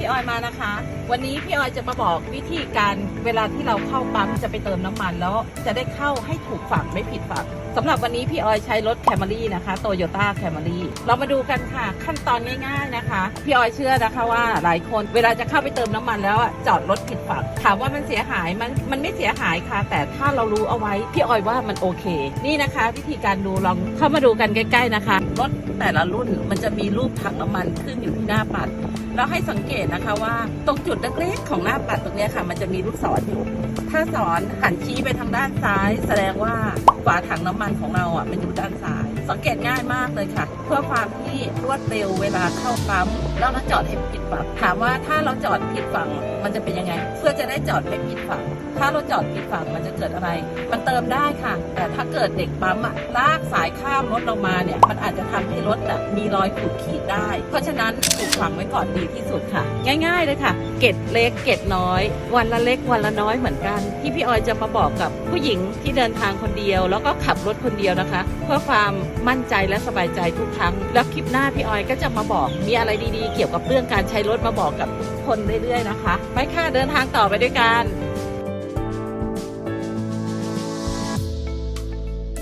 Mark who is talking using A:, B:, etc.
A: พี่ออยมานะคะ วันนี้พี่ออยจะมาบอกวิธีการเวลาที่เราเข้าปั๊มจะไปเติมน้ำมันแล้วจะได้เข้าให้ถูกฝั่งไม่ผิดฝั่งสำหรับวันนี้พี่ออยใช้รถแคมรี่นะคะโตโยต้าแคมรี่เรามาดูกันค่ะ ขั้นตอนง่าย ๆนะคะ พี่ออยเชื่อนะคะว่าหลายคนเวลาจะเข้าไปเติมน้ำมันแล้วจอดรถผิดฝั่งถามว่ามันเสียหายมันมันไม่เสียหายค่ะ แต่ถ้าเรารู้เอาไว้พี่ออยว่ามันโอเค นี่นะคะ วิธีการดูลองเข้ามาดูกันใกล้ ๆนะคะรถแต่ละรุ่นมันจะมีรูปถังน้ำมันขึ้นอยู่ที่หน้าปัด เราให้สังเกตนะคะว่าตรงจุดเล็กๆของหน้าปัดตรงนี้ค่ะ มันจะมีลูกศรอยู่ ถ้าสอนหันชี้ไปทางด้านซ้าย แสดงว่าฝาถังน้ำมันของเราอะมันอยู่ด้านซ้าย สังเกตง่ายมากเลยค่ะ เพื่อความที่รวดเร็วเวลาเข้าปั๊มแล้วเราจอดให้ผิดฝั่งถามว่าถ้าเราจอดผิดฝั่งมันจะเป็นยังไง เพื่อจะได้จอดไม่ผิดฝั่งถ้าเราจอดผิดฝั่งมันจะเกิดอะไร มันเติมได้ค่ะ แต่ถ้าเกิดเด็กปั๊มอะลากสายข้ามรถเรามาเนี่ยมันอาจจะทำให้รถอะมีรอยขูดขีดได้ เพราะฉะนั้นถูกฝังไว้ก่อนดีที่สุดค่ะ ง่ายๆเลยค่ะ เกร็ดเล็กเกร็ดน้อย วันละเล็กวันละน้อยเหมือนกัน ที่พี่ออยจะมาบอกกับผู้หญิงที่เดินทางคนเดียว แล้วก็ขับรถคนเดียวนะคะ เพื่อความมั่นใจและสบายใจทุกครั้ง แล้วคลิปหน้าพี่ออยก็จะมาบอก มีอะไรดีๆ เกี่ยวกับเรื่องการใช้รถมาบอกกับทุกคนเรื่อยๆนะคะ ไปค่ะเดินทางต่อไปด้วยกัน